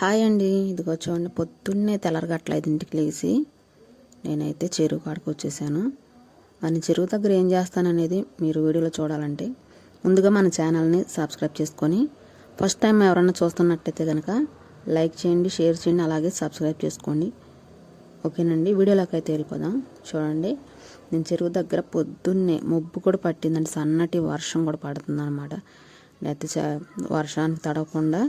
Hi అండి. ఇదిగో చూడండి పొద్దున్నే తెల్లరగట్ల ఐదింటికి లేచి నేనైతే చెరువు కాడికి వచ్చేసాను. మన చెరువు దగ్గర ఏం చేస్తాననేది మీరు వీడియోలో చూడాలంటే ముందుగా మన ఛానల్ని సబ్స్క్రైబ్ చేసుకొని ఫస్ట్ టైం ఎవరైనా చూస్తున్నట్టయితే కనుక లైక్ చేయండి షేర్ చేయండి అలాగే సబ్స్క్రైబ్ చేసుకోండి. ఓకేనండి వీడియోలోకి అయితే వెళ్ళిపోదాం. చూడండి నేను చెరువు దగ్గర పొద్దున్నే మబ్బు కూడా పట్టిందండి. సన్నటి వర్షం కూడా పడుతుంది అనమాట లేకపోతే వర్షానికి తడవకుండా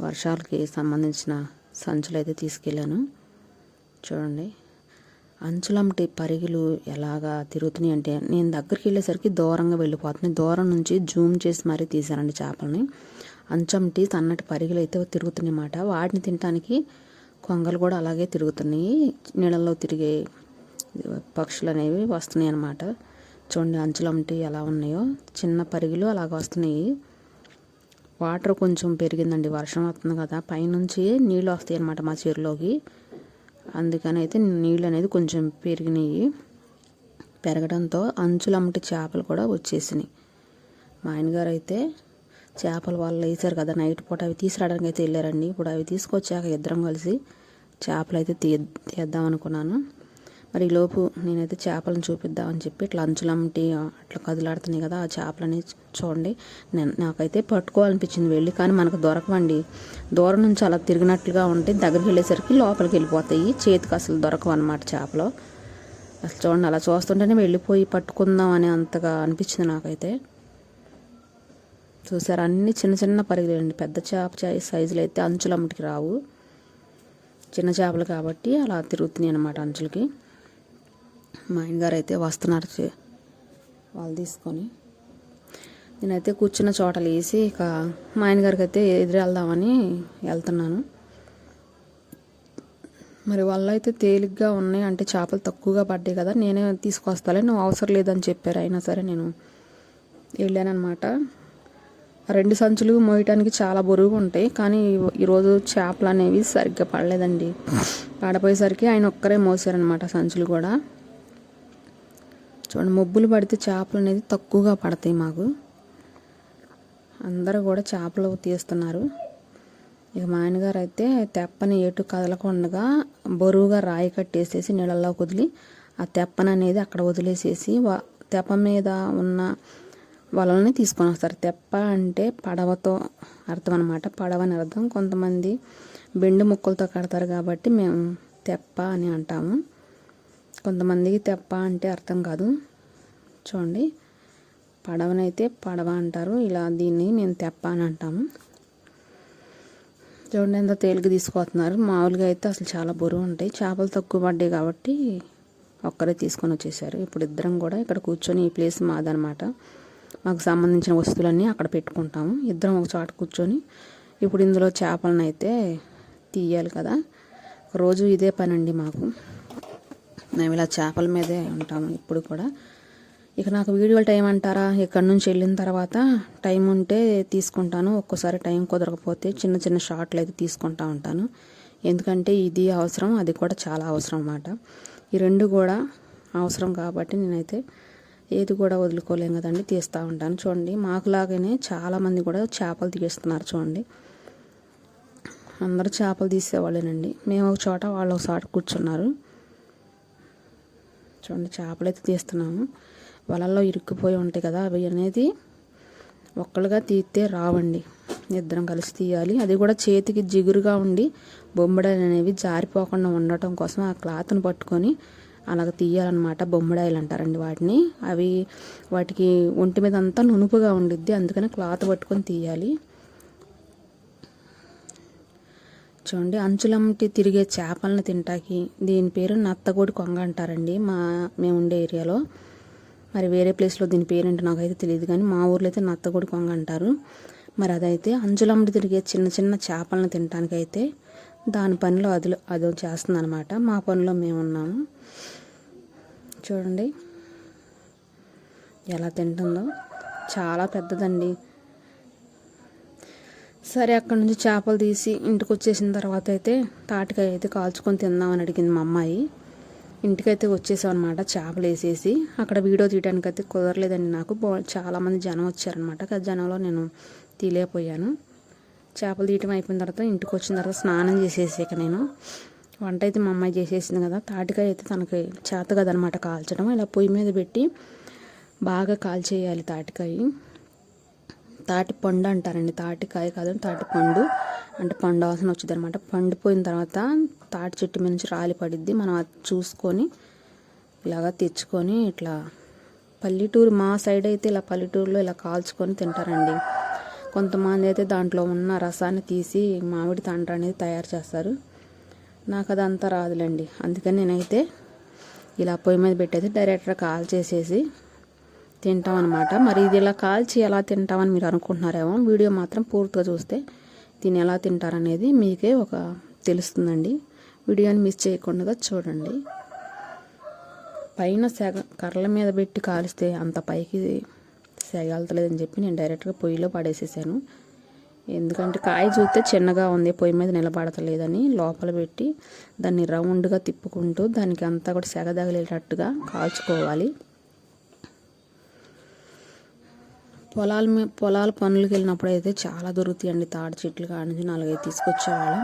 వర్షాలకి సంబంధించిన సంచులు అయితే తీసుకెళ్ళాను. చూడండి. అంచులంటి పరిగిలు ఎలాగా తిరుగుతున్నాయి అంటే నేను దగ్గరికి వెళ్ళేసరికి దూరంగా వెళ్ళిపోతున్నాయి. దూరం నుంచి జూమ్ చేసి మరీ తీశానండి చేపలని. అంచంటి సన్నటి పరిగిలు అయితే తిరుగుతున్నాయి అన్నమాట. వాటిని తినడానికి కొంగలు కూడా అలాగే తిరుగుతున్నాయి. నీళ్ళల్లో తిరిగే పక్షులు అనేవి వస్తున్నాయి అన్నమాట. చూడండి అంచులంటి ఎలా ఉన్నాయో. చిన్న పరిగిలు అలాగ వస్తున్నాయి. వాటర్ కొంచెం పెరిగిందండి. వర్షం వస్తుంది కదా. పైనుంచి నీళ్ళు వస్తాయి అనమాట మా చెరువులోకి. అందుకని అయితే నీళ్ళు అనేది కొంచెం పెరిగినాయి. పెరగడంతో అంచులమ్మటి చేపలు కూడా వచ్చేసినాయి. మా ఆయనగారు అయితే చేపలు వాళ్ళు వేసారు కదా. నైట్ పూట అవి తీసుకురావడానికి అయితే వెళ్ళారండి. ఇప్పుడు అవి తీసుకొచ్చాక ఇద్దరం కలిసి చేపలు అయితే తీ తీద్దాం అనుకున్నాను. మరి ఈ లోపు నేనైతే చేపలను చూపిద్దామని చెప్పి ఇట్లా అంచులమ్మటి అట్లా కదిలాడుతున్నాయి కదా ఆ చేపలని చూడండి. నేను నాకైతే పట్టుకోవాలనిపించింది వెళ్ళి కానీ మనకు దొరకవండి. దూరం నుంచి అలా తిరిగినట్లుగా ఉంటే దగ్గరికి వెళ్ళేసరికి లోపలికి వెళ్ళిపోతాయి. చేతికి అసలు దొరకవు అనమాట చేపలు. అసలు చూడండి అలా చూస్తుంటేనే వెళ్ళిపోయి పట్టుకుందాం అని అంతగా అనిపించింది నాకైతే. చూసారు అన్ని చిన్న చిన్న పరిగెలండి. పెద్ద చేప సైజులు అయితే అంచులమ్మటికి రావు. చిన్న చేపలు కాబట్టి అలా తిరుగుతున్నాయి అన్నమాట అంచులకి. మా ఆయనగారు అయితే వస్తున్నారు వాళ్ళు తీసుకొని. నేనైతే కూర్చున్న చోట లేసి ఇక మా ఆయనగారికి అయితే ఎదురు వెళ్దామని వెళ్తున్నాను. మరి వాళ్ళు అయితే తేలిగ్గా ఉన్నాయి అంటే చేపలు తక్కువగా పడ్డాయి కదా నేనే తీసుకొస్తాలే నువ్వు అవసరం లేదని చెప్పారు. అయినా సరే నేను వెళ్ళానమాట రెండు సంచులు మోయటానికి చాలా బరువుగా ఉంటాయి కానీ ఈరోజు చేపలు అనేవి సరిగ్గా పడలేదండి. పడపోయేసరికి ఆయన ఒక్కరే మోసారనమాట సంచులు కూడా. చూడండి మబ్బులు పడితే చేపలు అనేది తక్కువగా పడతాయి మాకు. అందరూ కూడా చేపలు తీస్తున్నారు. ఇక మా ఆయనగారు అయితే తెప్పని ఎటు కదలకుండా బరువుగా రాయి కట్టేసేసి నీళ్ళల్లో వదిలి ఆ తెప్పని అనేది అక్కడ వదిలేసేసి వా- తెప్ప మీద ఉన్న వలలని తీసుకొని వస్తారు. తెప్ప అంటే పడవతో అర్థం అనమాట పడవ అని అర్థం. కొంతమంది బెండు ముక్కలతో కడతారు కాబట్టి మేము తెప్ప అని అంటాము. కొంతమందికి తెప్ప అంటే అర్థం కాదు. చూడండి. పడవనైతే పడవ అంటారు. ఇలా దీన్ని మేము తెప్ప అని అంటాము. చూడండి ఎంత తేలిక తీసుకుపోతున్నారు. మామూలుగా అయితే అసలు చాలా బరువు ఉంటాయి. చేపలు తక్కువ పడ్డాయి కాబట్టి ఒక్కరే తీసుకొని వచ్చేసారు. ఇప్పుడు ఇద్దరం కూడా ఇక్కడ కూర్చొని ఈ ప్లేస్ మాదనమాట మాకు సంబంధించిన వస్తువులన్నీ అక్కడ పెట్టుకుంటాము. ఇద్దరం ఒక చోట కూర్చొని ఇప్పుడు ఇందులో చేపలను అయితే తీయాలి కదా. రోజు ఇదే పని అండి మాకు. మేము ఇలా చేపల మీదే ఉంటాము ఇప్పుడు కూడా. ఇక నాకు వీడియో టైం అంటారా? ఇక్కడ నుంచి వెళ్ళిన తర్వాత టైం ఉంటే తీసుకుంటాను. ఒక్కోసారి టైం కుదరకపోతే చిన్న చిన్న షార్ట్లు అయితే తీసుకుంటా ఉంటాను. ఎందుకంటే ఇది అవసరం అది కూడా చాలా అవసరం అన్నమాట. ఈ రెండు కూడా అవసరం కాబట్టి నేనైతే ఏది కూడా వదులుకోలేం కదండి తీస్తూ ఉంటాను. చూడండి మాకులాగానే చాలామంది కూడా చేపలు తీస్తున్నారు చూడండి. అందరూ చేపలు తీసేవాళ్ళేనండి. మేము ఒక చోట వాళ్ళు ఒక చోట కూర్చున్నారు. చూడండి చేపలు అయితే తీస్తున్నాము. వలల్లో ఇరుక్కుపోయి ఉంటాయి కదా అవి అనేది ఒక్కలుగా తీస్తే రావండి. ఇద్దరం కలిసి తీయాలి. అది కూడా చేతికి జిగురుగా ఉండి బొమ్మడాయిలు అనేవి జారిపోకుండా ఉండటం కోసం ఆ క్లాత్ని పట్టుకొని అలాగ తీయాలన్నమాట. బొమ్మడాయిలు అంటారండి వాటిని. అవి వాటికి ఒంటి మీద అంతా నునుపుగా ఉండిద్ది. అందుకని క్లాత్ పట్టుకొని తీయాలి. చూడండి అంచులమ్మటి తిరిగే చేపలను తింటాకి. దీని పేరు నత్తగోడి కొంగ అంటారండి. మా మేము ఉండే ఏరియాలో. మరి వేరే ప్లేస్లో దీని పేరేంటో నాకైతే తెలియదు కానీ మా ఊర్లో అయితే నత్తగోడి కొంగ అంటారు. మరి అదైతే అంచులమ్మటి తిరిగే చిన్న చిన్న చేపలను తినటానికైతే దాని పనిలో అది అది చేస్తుందనమాట మా పనిలో మేము ఉన్నాము. చూడండి ఎలా తింటుందో. చాలా పెద్దదండి. సరే అక్కడ నుంచి చేపలు తీసి ఇంటికి వచ్చేసిన తర్వాత అయితే తాటికాయ అయితే కాల్చుకొని తిందామని అడిగింది మా అమ్మాయి. ఇంటికైతే వచ్చేసాం అనమాట చేపలు వేసేసి. అక్కడ వీడియో తీయడానికి అయితే కుదరలేదండి నాకు. చాలామంది జనం వచ్చారనమాట ఆ జనంలో నేను తీలేకపోయాను. చేపలు తీయటం అయిపోయిన తర్వాత ఇంటికి వచ్చిన తర్వాత స్నానం చేసేసి ఇక నేను. వంట అయితే మా అమ్మాయి చేసేసింది కదా. తాటికాయ అయితే తనకి చేత కదనమాట కాల్చడం ఇలా పొయ్యి మీద పెట్టి బాగా కాల్చేయాలి తాటికాయ. తాటి పండు అంటారండి. తాటికాయ కాదు తాటి పండు. అంటే పండు వాసన వచ్చింది అనమాట పండిపోయిన తర్వాత తాటి చెట్టు మీద నుంచి రాలి పడిద్ది. మనం అది చూసుకొని ఇలాగా తెచ్చుకొని ఇట్లా పల్లెటూరు మా సైడ్ అయితే ఇలా పల్లెటూరులో ఇలా కాల్చుకొని తింటారండి. కొంతమంది అయితే దాంట్లో ఉన్న రసాన్ని తీసి మామిడి తండ్ర అనేది తయారు చేస్తారు. నాకు అదంతా రాదులేండి. అందుకని నేనైతే ఇలా పొయ్యి మీద పెట్టేసి డైరెక్ట్గా కాల్ చేసేసి తింటాం అనమాట మరి ఇది ఇలా కాల్చి ఎలా తింటామని మీరు అనుకుంటున్నారేమో వీడియో మాత్రం పూర్తిగా చూస్తే దీన్ని ఎలా తింటారనేది మీకే ఒక తెలుస్తుందండి. వీడియోని మిస్ చేయకుండా చూడండి. పైన సెగ కర్రల మీద పెట్టి కాలిస్తే అంత పైకి సెగలతలేదని చెప్పి నేను డైరెక్ట్గా పొయ్యిలో పడేసేసాను. ఎందుకంటే కాయ చూస్తే చిన్నగా ఉంది పొయ్యి మీద నిలబడతలేదని లోపల పెట్టి దాన్ని రౌండ్గా తిప్పుకుంటూ దానికి అంతా కూడా సెగ తగిలేటట్టుగా కాల్చుకోవాలి. పొలాల మీ పొలాల పనులకు వెళ్ళినప్పుడు అయితే చాలా దొరుకుతాయండి తాడి చెట్లు కాడి నుంచి నాలుగైదు తీసుకొచ్చేవాళ్ళం.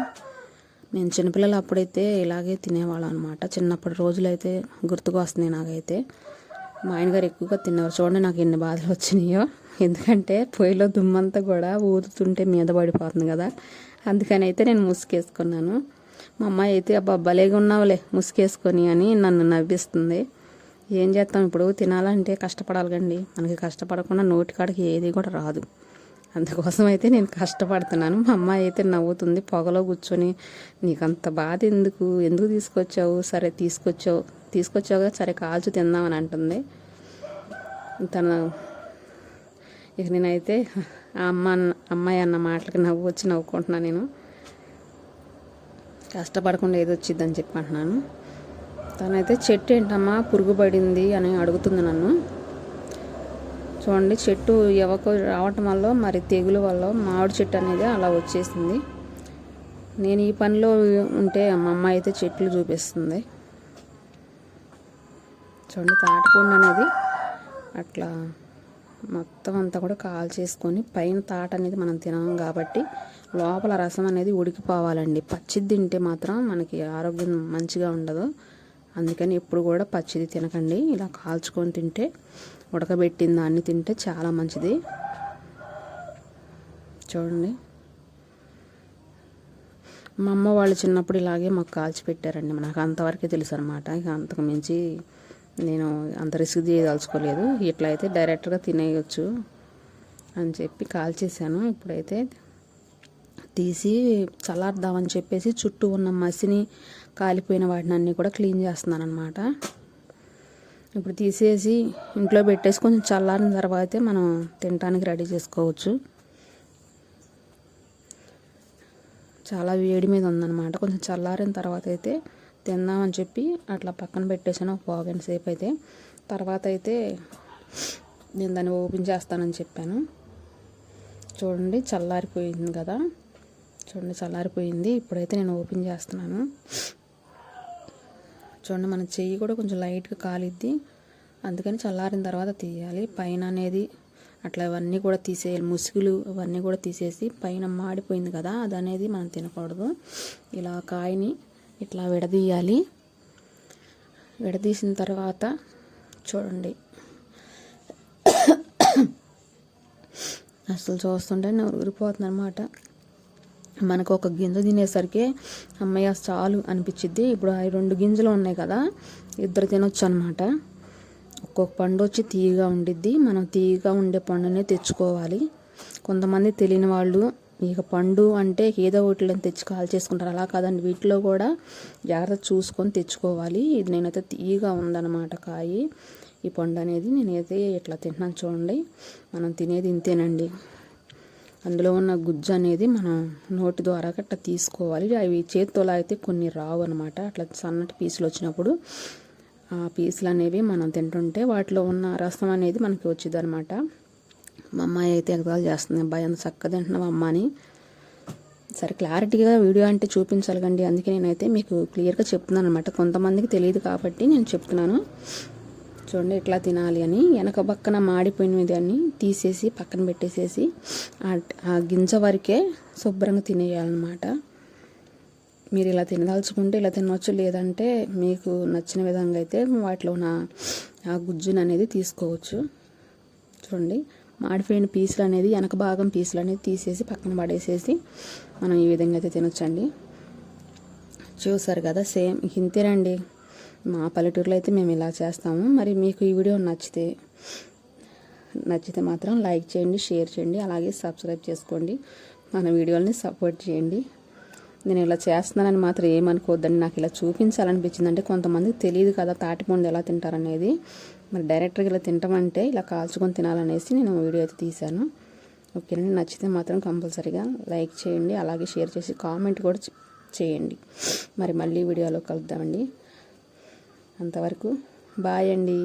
నేను చిన్నపిల్లలు అప్పుడైతే ఇలాగే తినేవాళ్ళం అనమాట చిన్నప్పటి రోజులైతే గుర్తుకు వస్తున్నాయి నాకైతే. మా ఆయనగారు ఎక్కువగా తినేవారు. చూడండి నాకు ఎన్ని బాధలు వచ్చినాయో. ఎందుకంటే పొయ్యిలో దుమ్మంతా కూడా ఊదుతుంటే మీద పడిపోతుంది కదా. అందుకని అయితే నేను ముసుగేసుకున్నాను మా అమ్మాయి అయితే అబ్బా భలేగా ఉన్నావులే ముసుగేసుకొని అని నన్ను నవ్విస్తుంది. ఏం చేస్తాం? ఇప్పుడు తినాలంటే కష్టపడాలి కండి మనకి కష్టపడకుండా నోటికాడికి ఏది కూడా రాదు. అందుకోసం అయితే నేను కష్టపడుతున్నాను. మా అమ్మాయి అయితే నవ్వుతుంది. పొగలో కూర్చొని నీకు అంత బాధ ఎందుకు? ఎందుకు తీసుకొచ్చావు? సరే తీసుకొచ్చావు. తీసుకొచ్చావుగా సరే కాల్చు తిందామని అంటుంది. తన ఇక నేనైతే ఆ అమ్మ అన్న- అమ్మాయి అన్న మాటలకి నవ్వు వచ్చి నవ్వుకుంటున్నాను నేను. కష్టపడకుండా ఏదో వచ్చిద్దని చెప్పి అంటున్నాను. తనైతే చెట్టు ఏంటమ్మా పురుగు పడింది అని అడుగుతుంది నన్ను. చూడండి చెట్టు ఎవకు రావటం వల్ల మరి తెగులు వల్ల మామిడి చెట్టు అనేది అలా వచ్చేసింది. నేను ఈ పనిలో ఉంటే మా అమ్మ అయితే చెట్లు చూపిస్తుంది. చూడండి తాటిపండు అనేది అట్లా మొత్తం అంతా కూడా కాల్ చేసుకొని పైన తాట అనేది మనం తినాం కాబట్టి లోపల రసం అనేది ఉడికిపోవాలండి. పచ్చిది తింటే మాత్రం మనకి ఆరోగ్యం మంచిగా ఉండదు. అందుకని ఎప్పుడు కూడా పచ్చిది తినకండి. ఇలా కాల్చుకొని తింటే ఉడకబెట్టిన దాన్ని తింటే చాలా మంచిది. చూడండి. మా అమ్మ వాళ్ళు చిన్నప్పుడు ఇలాగే మాకు కాల్చి పెట్టారండి. నాకు అంతవరకే తెలుసు అనమాట ఇక అంతకు మించి నేను అంత రిస్క్ చేయదలుచుకోలేదు. ఇట్లా అయితే డైరెక్ట్గా తినేయచ్చు అని చెప్పి కాల్చేసాను ఇప్పుడైతే తీసి చల్లార్దామని చెప్పేసి చుట్టూ ఉన్న మసిని కాలిపోయిన వాటిని అన్నీ కూడా క్లీన్ చేస్తున్నాను అనమాట ఇప్పుడు తీసేసి ఇంట్లో పెట్టేసి కొంచెం చల్లారిన తర్వాతే మనం తినడానికి రెడీ చేసుకోవచ్చు. చాలా వేడి మీద ఉందన్నమాట. కొంచెం చల్లారిన తర్వాత అయితే తిందామని చెప్పి అట్లా పక్కన పెట్టేసాను ఒక పావు గంట సేపు అయితే. తర్వాత అయితే నేను దాన్ని ఓపెన్ చేస్తానని చెప్పాను. చూడండి చల్లారిపోయింది కదా. చూడండి చల్లారిపోయింది. ఇప్పుడైతే నేను ఓపెన్ చేస్తున్నాను. చూడండి మన చెయ్యి కూడా కొంచెం లైట్గా కాలిద్ది. అందుకని చల్లారిన తర్వాత తీయాలి. పైన అనేది అట్లా ఇవన్నీ కూడా తీసేయాలి. ముసుగులు అవన్నీ కూడా తీసేసి పైన మాడిపోయింది కదా అది అనేది మనం తినకూడదు. ఇలా కాయని ఇట్లా విడదీయాలి. విడదీసిన తర్వాత చూడండి. అసలు చూస్తుంటే నేను ఊరిపోతుంది అనమాట మనకు ఒక గింజ తినేసరికి అమ్మయ్య చాలు అనిపించిద్ది ఇప్పుడు ఆ రెండు గింజలు ఉన్నాయి కదా ఇద్దరు తినొచ్చు అనమాట ఒక్కొక్క పండు వచ్చి తీయగా ఉండిద్ది. మనం తీయగా ఉండే పండునే తెచ్చుకోవాలి. కొంతమంది తెలియని వాళ్ళు ఇక పండు అంటే ఏదో ఒకటి తెచ్చి కాల్ చేసుకుంటారు. అలా కాదండి. వీటిలో కూడా జాగ్రత్త చూసుకొని తెచ్చుకోవాలి. ఇది నేనైతే తీయగా ఉందన్నమాట కాయి. ఈ పండు అనేది నేనైతే ఇట్లా తింటున్నాను చూడండి. మనం తినేది ఇంతేనండి. అందులో ఉన్న గుజ్జు అనేది మనం నోటి ద్వారా అట్లా తీసుకోవాలి. అవి చేతితో అయితే కొన్ని రావు అనమాట అట్లా సన్నటి పీసులు వచ్చినప్పుడు ఆ పీసులు అనేవి మనం తింటుంటే వాటిలో ఉన్న రసం అనేది మనకి వచ్చింది అనమాట మా అమ్మాయి అయితే ఎగదాలు చేస్తుంది. అబ్బాయి అంత చక్కగా తింటున్నావు అమ్మ అని. సరే క్లారిటీగా వీడియో అంటే చూపించాలి కండి. అందుకే నేనైతే మీకు క్లియర్గా చెప్తున్నాను అనమాట కొంతమందికి తెలియదు కాబట్టి నేను చెప్తున్నాను. చూడండి ఇట్లా తినాలి అని. వెనక పక్కన మాడిపోయిన అని తీసేసి పక్కన పెట్టేసేసి ఆ- ఆ గింజ వరకే శుభ్రంగా తినేయాలన్నమాట. మీరు ఇలా తినదలుచుకుంటే ఇలా తినవచ్చు లేదంటే మీకు నచ్చిన విధంగా అయితే వాటిలో ఉన్న ఆ గుజ్జును అనేది తీసుకోవచ్చు. చూడండి మాడిపోయిన పీసులు అనేది వెనక భాగం పీసులు అనేది తీసేసి పక్కన పడేసేసి మనం ఈ విధంగా అయితే తినొచ్చండి. చూసారు కదా సేమ్. ఇంతేనండి. మా పల్లెటూరులో అయితే మేము ఇలా చేస్తాము. మరి మీకు ఈ వీడియో నచ్చితే నచ్చితే మాత్రం లైక్ చేయండి షేర్ చేయండి అలాగే సబ్స్క్రైబ్ చేసుకోండి. మన వీడియోని సపోర్ట్ చేయండి. నేను ఇలా చేస్తున్నానని మాత్రం ఏమనుకోవద్దండి. నాకు ఇలా చూపించాలనిపించింది అంటే కొంతమందికి తెలియదు కదా తాటిపండు ఎలా తింటారనేది. మరి డైరెక్ట్గా ఇలా తింటామంటే ఇలా కాల్చుకొని తినాలనేసి నేను వీడియో అయితే తీశాను. ఓకేనండి. నచ్చితే మాత్రం కంపల్సరీగా లైక్ చేయండి అలాగే షేర్ చేసి కామెంట్ కూడా చేయండి. మరి మళ్ళీ వీడియోలో కలుద్దామండి. అంతవరకు బాయ్ అండి.